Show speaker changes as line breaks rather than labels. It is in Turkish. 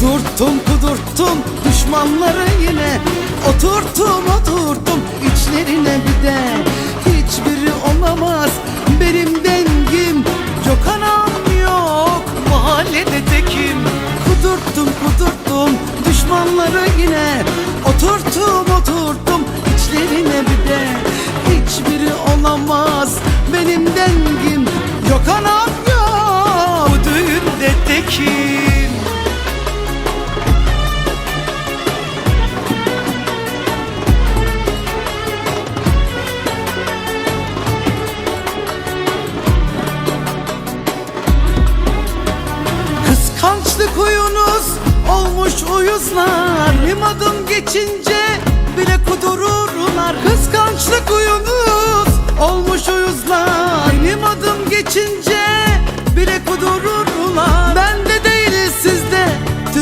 Kudurttum kudurttum düşmanları yine. Oturttum oturttum içlerine bir de. Hiçbiri olamaz benim dengim. Yok anam yok mahallede tekim. Kudurttum kudurttum düşmanları yine. Oturttum oturttum içlerine bir de. Hiçbiri olamaz benim dengim. Yok anam yok. Bu düğünde tekim Benim adım geçince bile kudururlar. Kıskançlık uyunuz olmuş uyuzlar Benim adım geçince bile kudururlar.